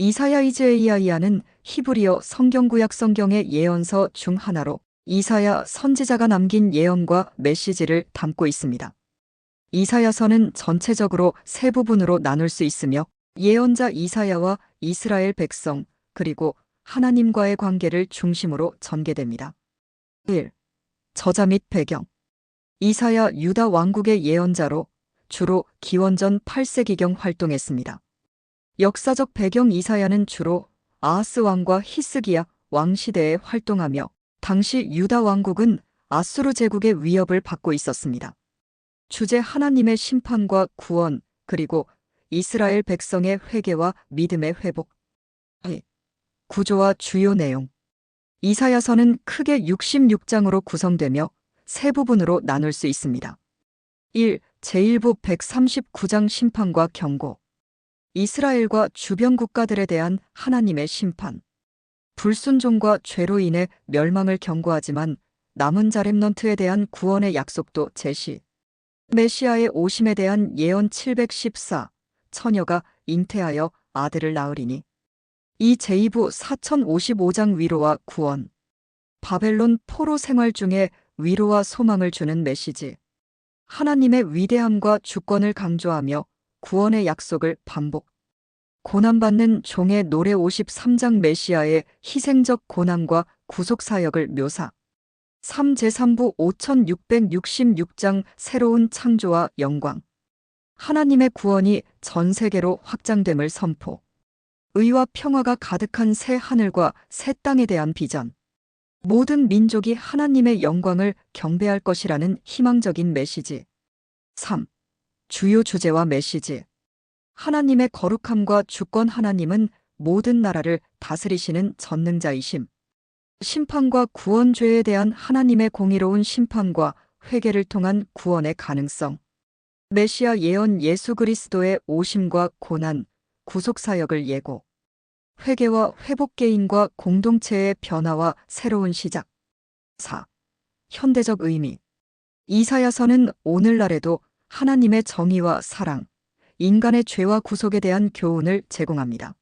이사야 이즈에이아이아는 히브리어 성경구약 성경의 예언서 중 하나로 이사야 선지자가 남긴 예언과 메시지를 담고 있습니다. 이사야서는 전체적으로 세 부분으로 나눌 수 있으며 예언자 이사야와 이스라엘 백성 그리고 하나님과의 관계를 중심으로 전개됩니다. 1. 저자 및 배경 이사야 유다 왕국의 예언자로 주로 기원전 8세기경 활동했습니다. 역사적 배경 이사야는 주로 아하스 왕과 히스기야 왕 시대에 활동하며 당시 유다 왕국은 아수르 제국의 위협을 받고 있었습니다. 주제 하나님의 심판과 구원 그리고 이스라엘 백성의 회개와 믿음의 회복. 이 구조와 주요 내용. 이사야서는 크게 66장으로 구성되며 세 부분으로 나눌 수 있습니다. 1. 제1부 139장 심판과 경고. 이스라엘과 주변 국가들에 대한 하나님의 심판. 불순종과 죄로 인해 멸망을 경고하지만 남은 자렘넌트에 대한 구원의 약속도 제시. 메시아의 오심에 대한 예언 714. 처녀가 잉태하여 아들을 낳으리니. 이 제2부 4055장 위로와 구원. 바벨론 포로 생활 중에 위로와 소망을 주는 메시지. 하나님의 위대함과 주권을 강조하며 구원의 약속을 반복. 고난받는 종의 노래 53장 메시아의 희생적 고난과 구속 사역을 묘사. 3 제3부 5666장 새로운 창조와 영광. 하나님의 구원이 전 세계로 확장됨을 선포. 의와 평화가 가득한 새 하늘과 새 땅에 대한 비전. 모든 민족이 하나님의 영광을 경배할 것이라는 희망적인 메시지. 3. 주요 주제와 메시지. 하나님의 거룩함과 주권 하나님은 모든 나라를 다스리시는 전능자이심. 심판과 구원 죄에 대한 하나님의 공의로운 심판과 회개를 통한 구원의 가능성. 메시아 예언 예수 그리스도의 오심과 고난, 구속 사역을 예고. 회개와 회복 개인과 공동체의 변화와 새로운 시작. 4. 현대적 의미. 이사야서는 오늘날에도 하나님의 정의와 사랑, 인간의 죄와 구속에 대한 교훈을 제공합니다.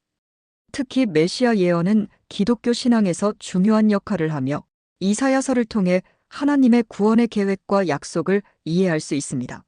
특히 메시아 예언은 기독교 신앙에서 중요한 역할을 하며 이사야서를 통해 하나님의 구원의 계획과 약속을 이해할 수 있습니다.